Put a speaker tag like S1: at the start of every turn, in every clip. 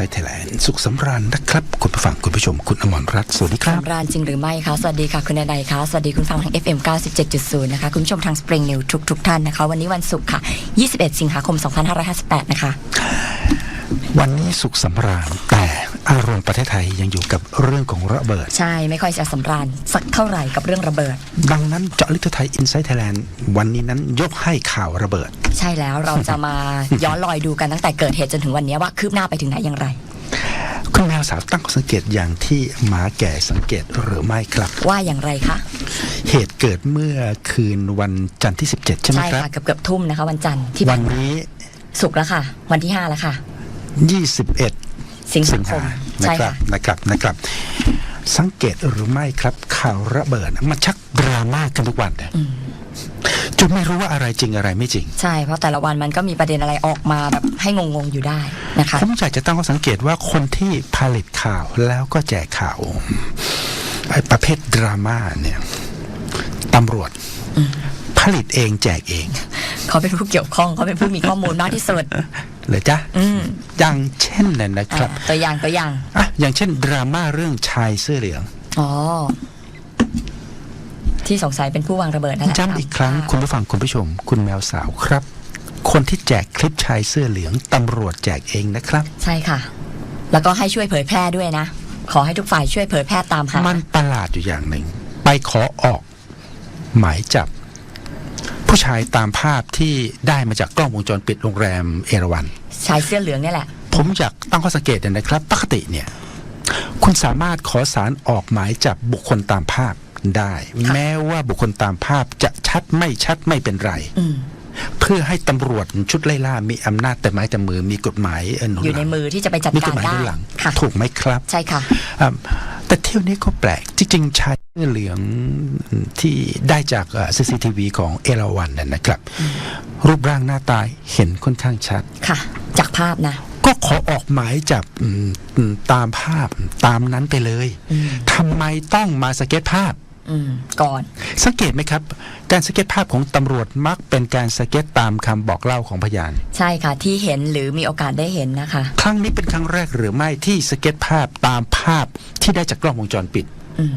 S1: Inside Thailand สุขสำราญนะครับ คุณผู้ฟังคุณผู้ชม คุณอมรรัตน์สวัสดีครับ
S2: สำราญจริงหรือไม่คะสวัสดีค่ะคุณนายคะสวัสดีคุณฟังทาง FM 97.0 นะคะ คุณผู้ชมทาง Spring New ทุกทุกๆท่านนะคะ วันนี้วันศุกร์ค่ะ 21 สิงหาคม 2558 นะคะ
S1: วันนี้สุขสำราญแต่ อารมณ์ประเทศไทยยังอยู่กับเรื่องของระเบิด
S2: ใช่ไม่ค่อยจะสำราญสักเท่าไหร่กับเรื่องระเบิด
S1: ดังนั้นเจาะลึกทั่วไทย Inside Thailand วันนี้นั้นยกให้ข่าวระเบิด
S2: ใช่แล้วเราจะมาย้อนรอยดูกันตั้งแต่เกิดเหตุจนถึงวันนี้ว่าคืบหน้าไปถึงไหนอย่างไร
S1: คุณแมวสาวตั้งข้อสังเกตอย่างที่หมาแก่สังเกตหรือไม่ครับ
S2: ว่าอย่างไรคะ
S1: เหตุเกิดเมื่อคืนวันจันทร์ที่ 17 ใช่ไหม
S2: ใช่
S1: ครับ
S2: ค่ะเกือบเกือบๆทุ่มนะคะ วันจันทร์ที่
S1: วั
S2: ผ่านนมา
S1: นี้
S2: ศุกร์แล้วค่ะ วันที่ 5 แล้วค่ะ
S1: 21
S2: สิง
S1: สิ
S2: หางคม
S1: หา
S2: ใช่
S1: นะครับ
S2: ค่ะ
S1: นะครับนะครับ สังเกตหรือไม่ครับ ข่าวระเบิดมันชักดราม่ากันทุกวันนะจนไม่รู้ว่าอะไรจริงอะไรไม่จริง
S2: ใช่เพราะแต่ละวันมันก็มีประเด็นอะไรออกมาแบบให้งงๆอยู่ได้นะคะ
S1: ผมอยากจะตั้งข้อสังเกตว่าคนที่ผลิตข่าวแล้วก็แจกข่าวไอ้ประเภทดราม่าเนี่ยตำรวจผลิตเองแจกเอง
S2: เขาเป็นผู้เกี่ยวข้องเขาเป็นผู้มีข้อมูลมากที่สุด
S1: เหรอจ๊ะ
S2: อืม
S1: อย่างเช่นน่ะนะครับ
S2: อ่าตัวอย่างตัวอย่าง
S1: อะอย่างเช่น ดราม่าเรื่องชายเสื้อเหลือง
S2: อ๋อที่สงสัยเป็นผู้วางระเบิดนั่นแหละ
S1: ย้ำอีกครั้ง
S2: ตาม
S1: คุณผู้ฟังคุณผู้ชม คุณแมวสาวครับ คนที่แจกคลิปชายเสื้อเหลืองตำรวจแจกเองนะครับ
S2: ใช่ค่ะ แล้วก็ให้ช่วยเผยแพร่ด้วยนะ ขอให้ทุกฝ่ายช่วยเผยแพร่ตามหา
S1: มันประหลาดอยู่อย่างหนึ่ง ไปขอออก หมายจับ ผู้ชายตามภาพที่ได้มาจากกล้องวงจรปิดโรงแรมเอราวัน
S2: ชายเสื้อเหลืองเนี่ยแหละ
S1: ผมอยากตั้งข้อสังเกตเนี่ยนะครับ ปกติเนี่ย คุณสามารถขอสารออกหมายจับบุคคลตามภาพได้
S2: ค่ะ
S1: แม้ว่าบุคคลตามภาพจะชัดไม่ชัดไม่เป็นไร
S2: อืม
S1: เพื่อให้ตำรวจชุดไล่ล่ามีอำนาจแต่ไม้แต่มือมีกฎหมายเหนุน
S2: อยู่
S1: ห
S2: ใน
S1: ลัง
S2: มือที่จะไปจัด
S1: มีก
S2: กา
S1: ฎ
S2: ร
S1: หมายห
S2: ได้
S1: นุนหลัง
S2: ค่ะ
S1: ถูกไหมครับ
S2: ใช่ค่ะ
S1: อ่าแต่เที่ยวนี้ก็แปลกจริงๆชาย เสื้อเหลืองที่ได้จากเอ่อ CCTV ของเอราวันน่ะนะครับ รูปร่างหน้าตาเห็นค่อนข้างชัด
S2: ค่ะ จากภาพนะ
S1: ก็ขอออกหมายจับอืมอืมตามภาพตามนั้นไปเลย
S2: อืม
S1: ทำไมต้องมาสเก็ตภาพ
S2: อืมก่อน
S1: สังเกตไหมครับ การสเก็ตภาพของตำรวจมักเป็นการสเก็ตตามคำบอกเล่าของพยาน
S2: ใช่ค่ะ ที่เห็นหรือมีโอกาสได้เห็นนะคะ
S1: ครั้งนี้เป็นครั้งแรกหรือไม่ที่สเก็ตภาพตามภาพที่ได้จากกล้องวงจรปิด
S2: อืม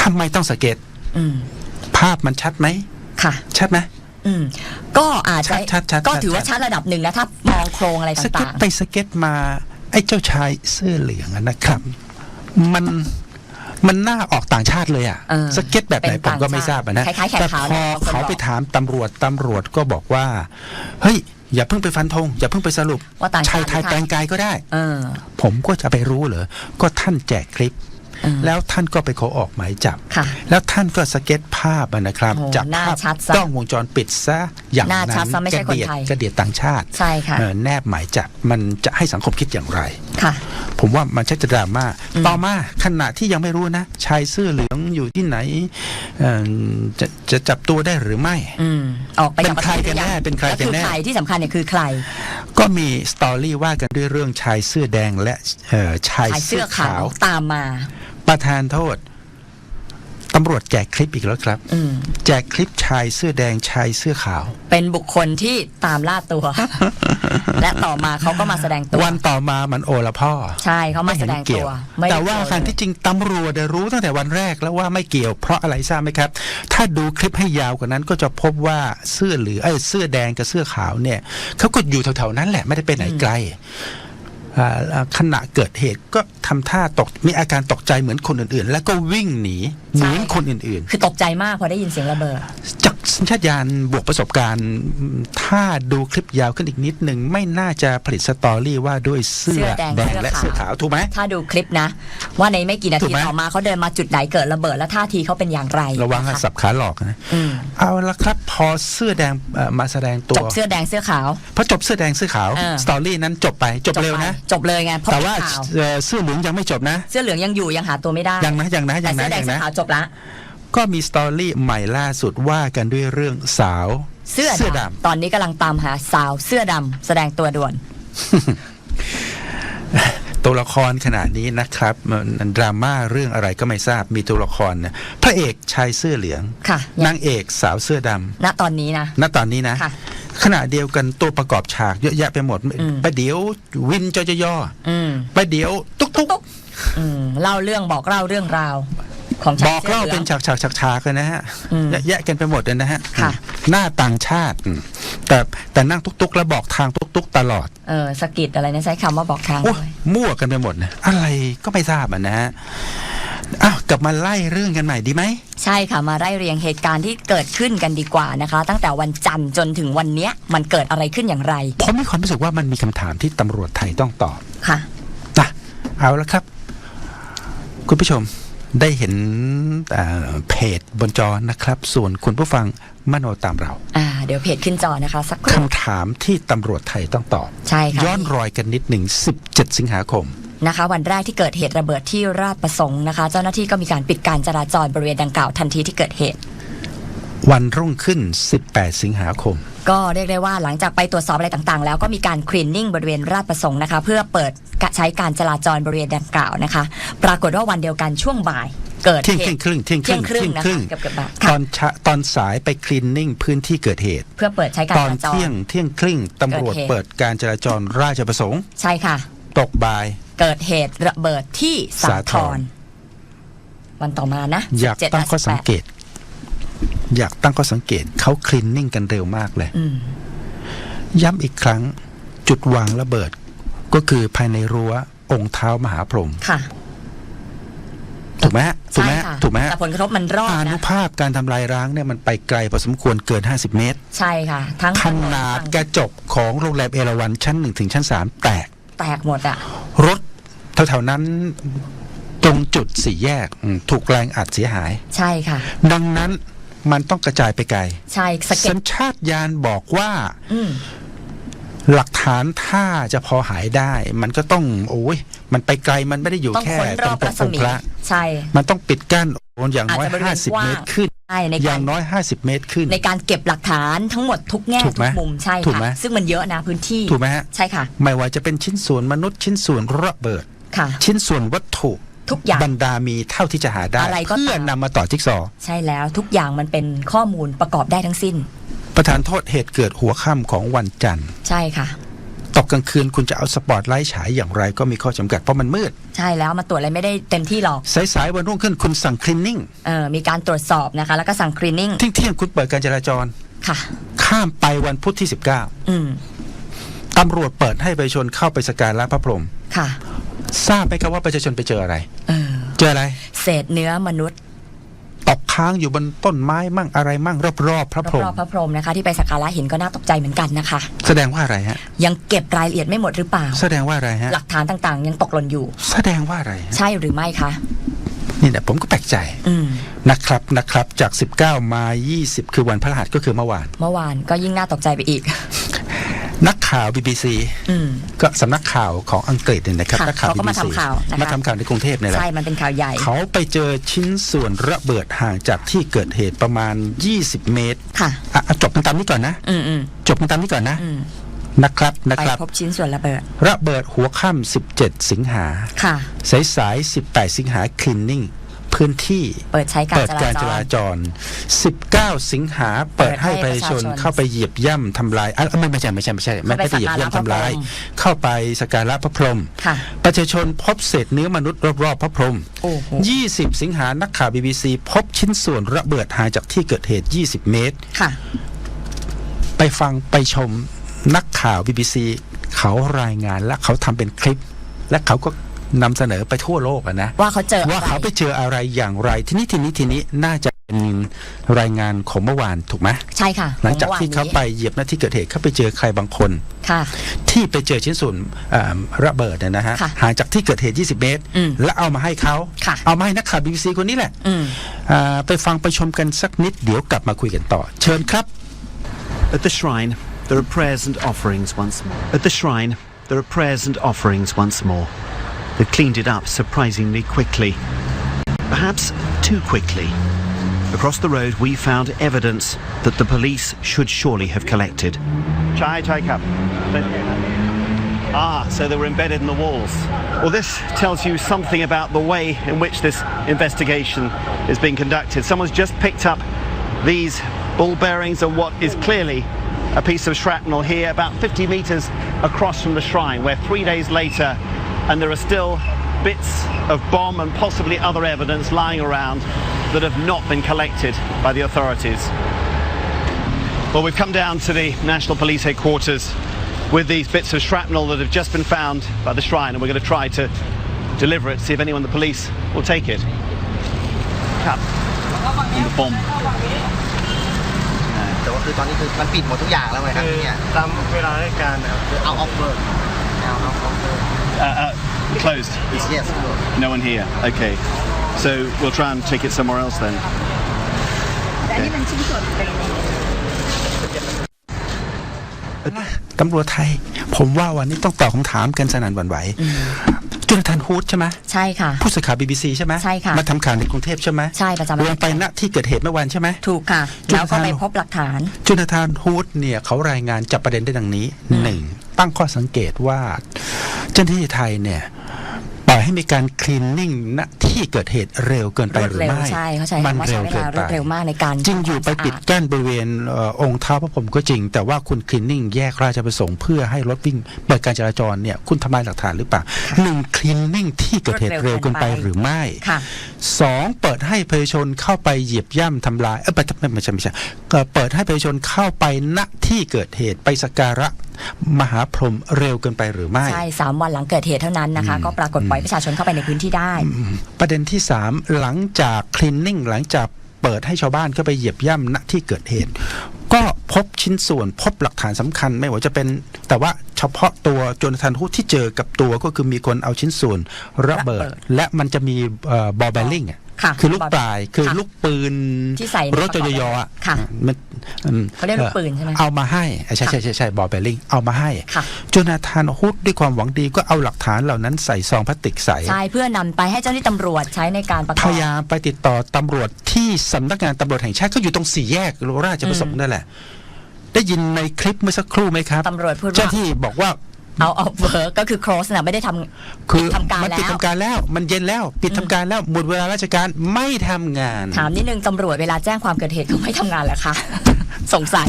S1: ทำไมต้องสเก็ต
S2: อืม
S1: ภาพมันชัดไหม
S2: ค่ะ
S1: ชัดไหม
S2: อืม ก็อาจจะ
S1: ชัดชัดชัด
S2: ก็ถือว่า
S1: ชัด
S2: ชัดระดับหนึ่งนะถ้ามองโครงอะไร
S1: สเก็ต
S2: ต่าง
S1: ไปสเก็ตมา ไอ้เจ้าชายเสื้อเหลืองอะนะครับ มันมันน่าออกต่างชาติเลยอะ
S2: เออ
S1: สเก็ตแบบไหน
S2: เป็น
S1: ผมก็ไม่
S2: ต่างชาติ
S1: ทราบอะนะ
S2: คล้ายๆแขก
S1: แต่
S2: ขาว
S1: พ
S2: นะ
S1: อบา
S2: งคน
S1: เขา
S2: บอก
S1: ไปถามตำรวจตำรวจก็บอกว่า เฮ้ย อย่าเพิ่งไปฟันธงอย่าเพิ่งไปสรุป
S2: ว่าต่างชา
S1: ชาย
S2: ติ
S1: ไทย
S2: หรือไทย
S1: แปลงกายก็ได้
S2: เออ
S1: ผมก็จะไปรู้เหรอก็ท่านแจกคลิป
S2: เออ
S1: แล้วท่านก็ไปขอออกหมายจับ
S2: ค่ะ
S1: แล้วท่านก็สเก็ตภาพอะนะครับ
S2: โอ้
S1: จาก
S2: หน้า
S1: ภาพ
S2: ชัดซะ
S1: กล้องวงจรปิดซะอย่าง
S2: หน้า
S1: นั้
S2: ชัด
S1: น
S2: ซะไม่ใช่
S1: กระเดียด
S2: คนไทย
S1: กระเดียดต่างชาติ
S2: ใช่ค่ะ
S1: เอ่อแนบหมายจับมันจะให้สังคมคิดอย่างไร
S2: ค่ะ
S1: ผมว่ามันชักจะดราม่า
S2: อืม
S1: ต่อมาขณะที่ยังไม่รู้นะ ชายเสื้อเหลืองอยู่ที่ไหนเอ่อจะจะจับตัวได้หรือไม่
S2: อืมออกไป
S1: เป็น
S2: จากประ
S1: ใคร
S2: เทศ
S1: กันแน่
S2: หอยัง
S1: เป็นใคร
S2: แล้ว
S1: กัน
S2: คือ
S1: แน่
S2: ใครที่สำคัญเนี่ยคือใคร
S1: ก็มีสตอรี่ว่ากันด้วยเรื่องชายเสื้อแดงและเอ่อชาย
S2: ชาย
S1: เสื้
S2: เสื้
S1: อ
S2: อ
S1: ขา
S2: ขาววตามมา
S1: ประธานโทษตำรวจแจกคลิปอีกแล้วครับ
S2: อืม
S1: แจกคลิปชายเสื้อแดงชายเสื้อขาว
S2: เป็นบุคคลที่ตามล่าตัว และต่อมาเขาก็มาแสดงตัว
S1: วันต่อมามันโอละพ่อ
S2: ใช่เขามาแสดง
S1: เกี่
S2: ตั
S1: ยว
S2: วไม่ได้
S1: แต่ว่า
S2: เกี่ย
S1: การที่จริงตำรวจเนี่ยรู้ตั้งแต่วันแรกแล้วว่าไม่เกี่ยวเพราะอะไรทราบไหมครับ ถ้าดูคลิปให้ยาวกว่านั้นก็จะพบว่าเสื้อเหลือไอ้ยเสื้อแดงกับเสื้อขาวเนี่ยเขาก็อยู่แถวๆนั้นแหละไม่ได้ไปไหนไกลอ่าอ่า ขณะเกิดเหตุก็ทำท่าตกมีอาการตกใจเหมือนคนอื่นๆ แล้วก็วิ่งหนีเหมือนคนอื่น
S2: คือตกใจมากพอได้ยินเสียงระเบิด
S1: ๆจากสัญชาตญาณบวกประสบการณ์ ถ้าดูคลิปยาวขึ้นอีกนิดหนึ่งไม่น่าจะผลิตสตอรี่ว่าด้วยเสื้อ
S2: เสื้อแดง
S1: แดงและ
S2: เสื้
S1: เสื้อ
S2: อ
S1: ขา
S2: ขาวว
S1: ถูกไหม
S2: ถ้าดูคลิปนะ ว่าในไม่กี่นา
S1: ถู
S2: ที
S1: กไหม
S2: ต่อมาเขาเดินมาจุดไหนเกิดระเบิดและท่าทีเขาเป็นอย่างไร
S1: ระวัง
S2: นค
S1: สับขาหลอกนะ
S2: อืม
S1: เอาละครับพอเสื้อแดงเอ่อมาแสดงตั
S2: จ
S1: ว
S2: บเสื้อแดงเสื้อขาว
S1: พอจบเสื้อแดงเสื้อขาว
S2: เออ
S1: สตอรี่นั้นจบไปจบเร็วนะ
S2: ไปจบเลยไงเพราะ
S1: แต่
S2: เป็น
S1: ว่า
S2: ข่าว
S1: เอ่อเสื้อเหลืองยังไม่จบนะ
S2: เสื้อเหลืองยังอยู่ยังหาตัวไม่ได้
S1: ยังนะยังนะ
S2: แต่
S1: ยัง
S2: เสื้
S1: นะ
S2: อแด
S1: ยังง
S2: เสื้อ
S1: นะ
S2: ขาวจบละ
S1: ก็มีสตอรี่ใหม่ล่าสุดว่ากันด้วยเรื่องสาว
S2: เสื้อ
S1: เสื้อ
S2: ดำตอนนี้กำลังตามหาสาวเสื้อดำแสดงตัวด่วน
S1: ตัวละครขนาดนี้นะครับมันดราม่าเรื่องอะไรก็ไม่ทราบมีตัวละครนะพระเอกชายเสื้อเหลือง
S2: ค่ะ
S1: นางเอกสาวเสื้อดำ
S2: ณตอนนี้นะ
S1: ณตอนนี้นะ
S2: ค่ะ
S1: ขณะเดียวกันตัวประกอบฉากเยอะแยะไปหมด
S2: อืม
S1: ไปเดี๋ยววินจจย
S2: อืม
S1: ไปเดี๋ยวตุ๊กตุ๊ก
S2: ตุ๊ก อืมเล่าเรื่องบอกเล่าเรื่องราว ของชาย
S1: บอกเล่า
S2: สื้หลื
S1: เป็
S2: ง
S1: นฉากฉากฉากฉากกันนะฮะ
S2: อืม
S1: เยอะแยะกันไปหมดเลยนะฮะ
S2: ค่ะ
S1: หน้าต่างชาติอืมแต่แต่นั่งตุ๊กตุ๊กแล้วบอกทางตุ๊กตุ๊กตลอด
S2: เออสะกิดอะไรนะใช้คำว่าบอกทาง
S1: โอ้
S2: ด้วย
S1: มั่วกันไปหมดนะอะไรก็ไม่ทราบอะนะฮะอ้าวกลับมาไล่เรื่องกันใหม่ดีไหม
S2: ใช่ค่ะมาไล่เรียงเหตุการณ์ที่เกิดขึ้นกันดีกว่านะคะ ตั้งแต่วันจันทร์จนถึงวันเนี้ย มันเกิดอะไรขึ้นอย่างไร
S1: ผมมีความรู้สึกว่ามันมีคำถามที่ตำรวจไทยต้องตอบ
S2: ค่ะ
S1: นะเอาละครับ คุณผู้ชม ได้เห็นเอ่อเพจบนจอนะครับ ส่วนคุณผู้ฟังมโนตามเรา
S2: อ่า เดี๋ยวเพจขึ้นจอนะคะ สักครู่
S1: คำถามที่ตำรวจไทยต้องตอบ
S2: ใช่ค่ะ
S1: ย้อนรอยกันนิดหนึ่ง 17 สิงหาคม
S2: นะคะวันแรกที่เกิดเหตุระเบิดที่ราชประสงค์นะคะ เจ้าหน้าที่ก็มีการปิดการจราจรบริเวณดังกล่าวทันทีที่เกิดเหตุ
S1: วันรุ่งขึ้น 18 สิงหาคม
S2: ก็เรียกได้ว่าหลังจากไปตรวจสอบอะไรต่างๆ แล้วก็มีการคลีนนิ่งบริเวณราชประสงค์นะคะ เพื่อเปิดใช้การจราจรบริเวณดังกล่าวนะคะ ปรากฏว่าวันเดียวกันช่วงบ่ายเกิด
S1: เที่ยง
S2: เห
S1: เที่ยง
S2: ตุ
S1: ครึ่งเที่ยงค
S2: เที่
S1: รึ่
S2: ย
S1: ง
S2: งครึ่ง
S1: เที่ยง
S2: นะ
S1: ครึ่ง
S2: คะเกือบเกือบบ่าย
S1: ต
S2: ค่ะ
S1: อนเช้าตอนสายไปคลีนนิ่งพื้นที่เกิดเหตุ
S2: เพื่อเปิดใช้การ
S1: ตอ
S2: จ
S1: น
S2: ราจร
S1: เที่ยงเที่ยงครึ่งตำรวจ
S2: เกิดเหตุ
S1: เปิดการจราจรราชประสงค์
S2: ใช่ค่ะ
S1: ตกบ่าย
S2: เกิดเหตุระเบิดที่สา
S1: สา
S2: ท
S1: ท
S2: ร
S1: ร
S2: วันต่อมานะ
S1: อยาก
S2: 17
S1: ตั้งข้อสังเกต อยากตั้งข้อสังเกตเขาคลีนนิ่งกันเร็วมากเลย
S2: อืม
S1: ย้ำอีกครั้งจุดวางระเบิด ก็คือภายในรั้วองค์เท้ามหาพรหม
S2: ค่ะ
S1: ถูกไหมฮะถูกไหม
S2: ใช่
S1: ฮะ
S2: ค่ะ
S1: ถูกไหมฮะ
S2: แต่ผลกระทบมันรอด
S1: อานุ
S2: นะ
S1: ภาพการทำลายร้างเนี่ยมันไปไกลพอสมควรเกิน 50 เมตร
S2: ใช่ค่ะ ทั้ง
S1: ขนาดกระจกของโรงแรมเอราวันชั้นหนึ่งถึงชั้นสามแตก
S2: แตกหมดอะ
S1: รถแถวๆนั้นตรงจุดสี่แยกอืมถูกแรงอัดเสียหาย
S2: ใช่ค่ะ
S1: ดังนั้น มันต้องกระจายไปไกล
S2: ใช่สะเก็
S1: สั
S2: ด
S1: ญชาตญาณบอกว่า
S2: อืม
S1: หลักฐานถ้าจะพอหายได้ มันก็ต้องโอ้ยมันไปไกลมันไม่ได้อยู่
S2: ต้อง
S1: แค่
S2: ค้นร
S1: ตร
S2: องบ
S1: ป
S2: รั
S1: ก
S2: ศ
S1: อง
S2: มี
S1: ค์พระ
S2: ใช่
S1: มันต้องปิดกั้นโอนอย่างน้อย
S2: อาจจะบริเวณก
S1: 50
S2: ว้าง
S1: เมตรขึ้น
S2: ใช่ใน
S1: อกาย่ารงน้อย50เมตรขึ้น
S2: ในการเก็บหลักฐานทั้งหมดทุกแง่
S1: ถูก
S2: ทุ
S1: ไหม
S2: กมุมใช่
S1: ถูก
S2: ค่ะ
S1: ไหม
S2: ซึ่งมันเยอะนะพื้นที่
S1: ถูกไหมฮะ
S2: ใช่ค่ะ
S1: ไม่ว่าจะเป็นชิ้นส่วนมนุษย์ชิ้นส่วนระเบิด
S2: ค่ะ
S1: ชิ้นส่วนวัตถุ
S2: ทุกอย่าง
S1: บรรดามีเท่าที่จะหาได้
S2: อะไรก็
S1: เพื่อ
S2: ตาม
S1: นำมาต่อจิ๊กซอว์
S2: ใช่แล้วทุกอย่างมันเป็นข้อมูลประกอบได้ทั้งสิ้น
S1: ประธานโทษเหตุเกิดหัวค่ำของวันจันทร์
S2: ใช่ค่ะ
S1: ตกกลางคืนคุณจะเอาสปอตไลท์ฉายอย่างไรก็มีข้อจำกัดเพราะมันมืด
S2: ใช่แล้วมาตรวจอะไรไม่ได้เต็มที่หรอก
S1: สายๆวันรุ่งขึ้นคุณสั่งคลีนนิ่ง
S2: เออมีการตรวจสอบนะคะ แล้วก็สั่งคลีนนิ่ง
S1: เที่ยงเที่ยงๆคุณเปิดการจราจร
S2: ค่ะ
S1: ข้ามไปวันพุธที่
S2: อืม
S1: 19ตำรวจเปิดให้ประชาชนเข้าไปสกการะพระพรหม
S2: ค่ะ
S1: ทราบไหมครับว่าประชาชนไปเจออะไร
S2: เออ
S1: เจออะไร
S2: เศษเนื้อมนุษย์
S1: ตกค้างอยู่บนต้นไม้มั่งอะไรมั่งรอบๆพระพรห
S2: ร
S1: ม
S2: อบๆพระพรหมนะคะ ที่ไปสักการะเห็นก็น่าตกใจเหมือนกันนะคะ
S1: แสดงว่าอะไรฮะ
S2: ยังเก็บรายละเอียดไม่หมดหรือเปล่า
S1: แสดงว่าอะไรฮะ
S2: หลักฐานต่างๆ ยังตกหล่นอยู่
S1: แสดงว่าอะไรฮะ
S2: ใช่หรือไม่คะ
S1: นี่แหละผมก็แปลกใจ
S2: อืม
S1: นะครับนะครับจาก 19 มา 20 คือวันพฤหัสก็คือเมื่อวาน
S2: เมื่อวานก็ยิ่งน่าตกใจไปอีก
S1: นักข่าว BBC
S2: อืม
S1: ก็สำนักข่าวของอังกฤษเนี่ยนะครับ
S2: ค่ะ
S1: นักข่าว
S2: เขาก็มา
S1: BBC
S2: ทำข่าวนะคะ
S1: มาทำข่าวในกรุงเทพเนี่ยแหละ
S2: ใช่มันเป็นข่าวใหญ่
S1: เขาไปเจอชิ้นส่วนระเบิดห่างจากที่เกิดเหตุประมาณ 20 เมตร
S2: ค่ะ
S1: อะอะจบกันตามนี้ก่อนนะ
S2: อืมอืม
S1: จบกันตามนี้ก่อนนะ
S2: อืม
S1: นะครับนะ
S2: ไป
S1: ครับ
S2: พบชิ้นส่วนระเบิด
S1: ระเบิดหัวค่ำ17 สิงหา
S2: ค่ะ
S1: สายสายๆ18 สิงหาคลีนนิ่ง พื้นที่
S2: เปิดใช้การ
S1: เปิด
S2: จ
S1: การ
S2: รา
S1: จ
S2: จ
S1: รารจร 19 สิงหาเปิดให้ประชาชน
S2: เปิดให้ประชาชน
S1: เข้าไปเหยียบย่ำทำลายอะไม่ไม่ใช่ไม่ใช่ไม่ใช่ไม่ไม่ไปเหยียบย่ำทำลาย เข้าไปสกการะพระพรหม
S2: ค่ะ
S1: ประชาชนพบเศษเนื้อมนุษย์รอบๆพระพรหม
S2: โอ้โห
S1: 20 สิงหานักข่าว BBC พบชิ้นส่วนระเบิดห่างจากที่เกิดเหตุ 20 เมตร
S2: ค่ะ
S1: ไปฟังไปชมนักข่าว BBC เขารายงานและเขาทำเป็นคลิป และเขาก็ นำเสนอไปทั่วโลกอะนะ
S2: ว่าเขาเจอ
S1: ว่า
S2: อะไร
S1: เขาไปเจออะไรอย่างไร ทีนี้ทีนี้ทีนี้น่าจะเป็นรายงานของเมื่อวานถูกไหม
S2: ใช่ค่ะ
S1: หลังจาก
S2: ของ
S1: ที่
S2: มื่อ
S1: เขา
S2: วาน
S1: ไป
S2: นี้
S1: เหยียบหน้าที่เกิดเหตุเขาไปเจอใครบางคน
S2: ค่ะ
S1: ที่ไปเจอชิ้นส่วนเอ่อระเบิดเนี่ยนะฮะ
S2: ค่ะ
S1: ห่างจากที่เกิดเหตุ 20 เมตร
S2: อืม
S1: แล้วเอามาให้เขา
S2: ค่ะ
S1: เอามาให้นักข่าว BBC คนนี้แหละ
S2: อืม
S1: อ่าไปฟังไปชมกันสักนิดเดี๋ยวกลับมาคุยกันต่อ เชิญครับ
S3: At the shrine, there are prayers and offerings once more. At the shrine, there are prayers and offerings once more. They've cleaned it up surprisingly quickly. Perhaps too quickly. Across the road, we found evidence that the police should surely have collected. Chai, chai cup. Ah, so they were embedded in the walls. Well, this tells you something about the way in which this investigation is being conducted. Someone's just picked up these ball bearings and what is clearly a piece of shrapnel here about 50 metres across from the shrine where three days later and there are still bits of bomb and possibly other evidence lying around that have not been collected by the authorities. Well, we've come down to the National Police headquarters with these bits of shrapnel that have just been found by the shrine and we're going to try to deliver it, see if anyone in the police will take it. Cap. And the bomb.
S4: แต่ว่าคือตอนนี้คือมันปิดหมดทุกอย่างแล้วไงครับที่เนี่ย
S5: ตามเวลาราชการนะครับ
S4: คือเอาออฟเวิร์เอา เอาออฟเวิร์
S3: Uh, uh, closed.
S4: yes
S3: No one here. Okay. So we'll try and take it somewhere else then.
S2: แต่อันนี้เป็นชิ้นส่วนเป็น
S1: ตำรวจไทย ผมว่าวันนี้ต้องตอบคำถามกันสนั่นหวั่นไหวจุนทันฮูดใช่ไหม
S2: ใช่ค่ะ
S1: ผู้สื่อข่าวบีบีซีใช่ไหม
S2: ใช่ค่ะ
S1: มาทำข่าวในกรุงเทพใช่ไหม
S2: ใช่ประจำ
S1: ลงไปณที่เกิดเหตุเมื่อวานใช่ไหม
S2: ถูกค่ะ
S1: จุด
S2: แล้วก็ไป
S1: ทาง
S2: พบหลักฐาน
S1: จุนทานฮูดเนี่ยเขารายงานจับประเด็นได้ดังนี้หนึ่ง ตั้งข้อสังเกตว่า เจ้าหน้าที่ไทยเนี่ยปล่อยให้มีการคลีนนิ่งณที่เกิดเหตุเร็วเกินไป
S2: รวด
S1: หรือ
S2: เร็ว
S1: ไม่
S2: ใช่เขาใช้
S1: มัน
S2: คำว่าใช้
S1: เร็ว
S2: เว
S1: เกิ
S2: ลานร
S1: ไป
S2: วดเร็วมากในการ
S1: จริงอยู่ไป
S2: ทำความสะอา
S1: ปิดกั้นบริเวณเอ่อองค์เท้าพระพรหมก็จริง แต่ว่าคุณคลีนนิ่งแยกราชประสงค์เพื่อให้รถวิ่งเปิดการจราจรเนี่ยคุณทำลายหลักฐานหรือเปล่าหนึ่งคลีนนิ่งที่เกิดเหตุเร็วเกินไปหรือไม่
S2: ค่ะ
S1: สองเปิดให้ประชาชนเข้าไปเหยียบย่ำทำลายเออไม่ไม่ไม่ใช่ไม่ใช่เอ่อเปิดให้ประชาชนเข้าไปณที่เกิดเหตุไปสักการะ มหาพรหมเร็วเกินไปหรือไม่
S2: ใช่สามวันหลังเกิดเหตุเท่านั้นนะคะ ก็ปรากฏปล่อยประชาชนเข้าไปในพื้นที่ได้
S1: อืมประเด็นที่สามหลังจากคลีนนิ่งหลังจากเปิดให้ชาวบ้านเข้าไปเหยียบย่ำณที่เกิดเหตุ ก็พบชิ้นส่วนพบหลักฐานสำคัญไม่ว่าจะเป็น แต่ว่า เฉพาะตัวโจนทันฮูดที่เจอกับตัวก็คือมีคนเอาชิ้นส่วนระเบิด
S2: ระเบิด
S1: และมันจะมีบอลแบลลิงอะ
S2: ค่ะ
S1: คือลูกปลายคือ
S2: ค่ะ
S1: ลูกปืน
S2: ที่ใส่ใน
S1: รถจยออะ
S2: ค่ะ
S1: มันอืม
S2: เขาเรียกลูกปืนใช่ไหม
S1: เอามาให้ใช่ใช่ใช่ใช่บอลแบลลิงเอามาให้
S2: ค่ะ
S1: โจนาธานฮุดด้วยความหวังดีก็เอาหลักฐานเหล่านั้นใส่ซองพลาสติกใส
S2: ใช่เพื่อนำไปให้เจ้าหน้าที่ตำรวจใช้ในการประก
S1: พ
S2: อบ
S1: ยายามไปติดต่อตำรวจที่สำนักงานตำรวจแห่งชาติก็อยู่ตรงสี่แยกราชประสงค์นั่นแหละ ได้ยินในคลิปเมื่อสักครู่ไหมครับ
S2: ตำรวจพูด
S1: เจ้า
S2: ว่า
S1: ที่บอกว่า
S2: เอาออฟเวิร์กก็คือ close นะไม่ได้ทำ
S1: คือ
S2: ทำการ
S1: มั
S2: แล้
S1: ปิด
S2: ว
S1: ทำการแล้ว มันเย็นแล้ว ปิดทำการแล้วหมดเวลาราชการไม่ทำงาน
S2: ถามนิดนึงตำรวจเวลาแจ้งความเกิดเหตุเขาไม่ทำงานเหรอคะ สงสัย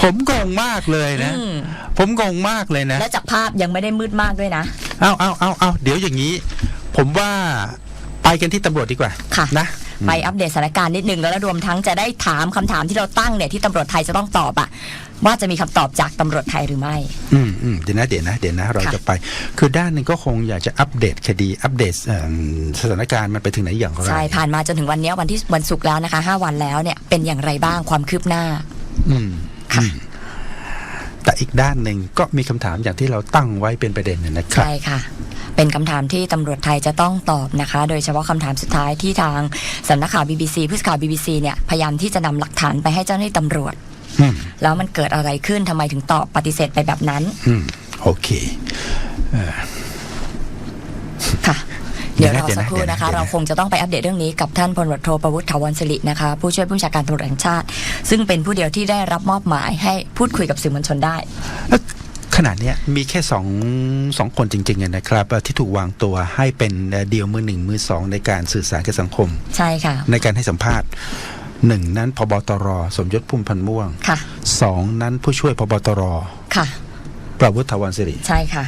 S1: ผมงงมากเลยนะ
S2: อืม
S1: ผมงงมากเลยนะ
S2: และจากภาพยังไม่ได้มืดมากด้วยนะ
S1: เอาเอาเอาเอาเดี๋ยวอย่างนี้ ผมว่าไปกันที่ตำรวจดีกว่า
S2: ค่ะ
S1: นะ
S2: ไปอัปเดตสถานการณ์นิดนึงแล้วรวมทั้งจะได้ถามคำถามที่เราตั้งเนี่ยที่ตำรวจไทยจะต้องตอบอะว่าจะมีคำตอบจากตำรวจไทยหรือไม่
S1: อืมอืมเดี๋ยวนะเดี๋ยวนะเดี๋ยวนะเรา
S2: ค่ะ
S1: จะไป คือด้านหนึ่งก็คงอยากจะอัปเดตคดีอัปเดตเอิ่มสถานการณ์มันไปถึงไหนอย่างไร
S2: ใช่ผ่านมาจนถึงวันเนี้ยวันที่วันศุกร์แล้วนะคะ 5 วันแล้วเนี่ยเป็นอย่างไรบ้างความคืบหน้า
S1: อืม
S2: ค่ะ
S1: อืม แต่อีกด้านหนึ่งก็มีคำถามอย่างที่เราตั้งไว้เป็นประเด็นนะนะครับ
S2: ใช่ค่ะ เป็นคำถามที่ตำรวจไทยจะต้องตอบนะคะ โดยเฉพาะคำถามสุดท้ายที่ทางสำนักข่าว BBC ผู้สื่อข่าว BBC เนี่ยพยายามที่จะนำหลักฐานไปให้เจ้าหน้าที่ตำรวจ
S1: อืม
S2: แล้วมันเกิดอะไรขึ้นทำไมถึงตอบปฏิเสธไปแบบนั้น
S1: อืมโอเค
S2: ค่ะเดี๋ยวรอ
S1: เดี๋ยวนะ
S2: สักครู่
S1: เดี๋ยวนะ
S2: นะคะ
S1: เดี๋ยวนะ
S2: เราคงจะต้องไปอัปเดตเรื่องนี้กับท่านพลตำรวจโทประวุฒิถาวรศิรินะคะ ผู้ช่วยผู้บัญชาการตำรวจแห่งชาติ ซึ่งเป็นผู้เดียวที่ได้รับมอบหมายให้พูดคุยกับสื่อมวลชนได้
S1: แล้วขนาดเนี้ยมีแค่สองสองคนจริงๆอะนะครับเอ่อที่ถูกวางตัวให้เป็นเอ่อเดียวมือหนึ่งมือสองในการสื่อสารกับสังคม
S2: ใช่ค่ะ
S1: ในการให้สัมภาษณ์หนึ่งนั้นพบตรสมยศพุ่มพันธ์ม่วง
S2: ค่ะ
S1: สองนั้นผู้ช่วยพบตร
S2: ค่ะ
S1: ประวุฒิถาวรศิริ
S2: ใช่ค่ะ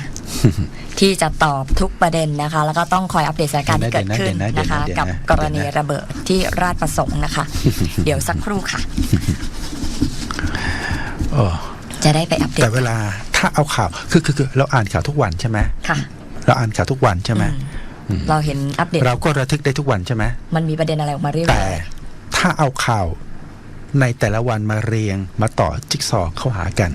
S2: ที่จะตอบทุกประเด็นนะคะ แล้วก็ต้องคอยอัปเดตสถานการณ์ที่เกิดขึ้น
S1: เดี๋ยวนะเดี๋ยว
S2: นะคะ
S1: นะเดี๋ยวนะ
S2: กับกรณีระเบิดที่ราชประสงค์นะคะ เดี๋ยวสักครู่ค่ะ
S1: เออ
S2: จะได้ไปอัปเด
S1: แต่
S2: ต
S1: เวลาถ้าเอาข่าวคือคือคือเราอ่านข่าวทุกวันใช่ไหม
S2: ค่ะ
S1: เราอ่านข่าวทุกวันใช่ไหม
S2: อืมเราเห็นอัปเดต
S1: เราก็ระทึกได้ทุกวันใช่ไหม
S2: มันมีประเด็นอะไรออกมาเรื่อย
S1: แต่ถ้าเอาข่าวในแต่ละวันมาเรียงมาต่อจิ๊กซอว์เข้าหากัน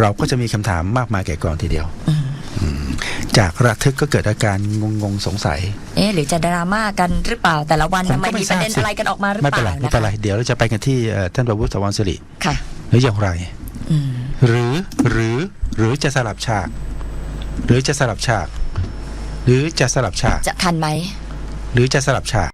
S1: เราก็จะมีคำถามมากมายแก่กองทีเดียวอืมจากระทึกก็เกิดอาการงงงๆสงสัย
S2: ๆเอ๊ะหรือจะดราม่ากันหรือเปล่าแต่ละวัน
S1: ผม
S2: ทำไม
S1: ก็ไม่
S2: มีประเด็น
S1: ทราบสิ
S2: อะไรกันออกมาหรือ
S1: ไม่
S2: เป
S1: เป็นไร
S2: ล่า
S1: ไม่
S2: นะ
S1: เป็นไร
S2: คะ
S1: เดี๋ยวเราจะไปกันที่เอ่อท่านประวุฒิสวรรณสิริ
S2: ค่ะ
S1: หรืออย่างไร
S2: อืม
S1: หรือหรือหรือจะสลับฉาก หรือจะสลับฉาก หรือจะสลับฉาก
S2: จะทันไหม
S1: หรือจะสลับฉาก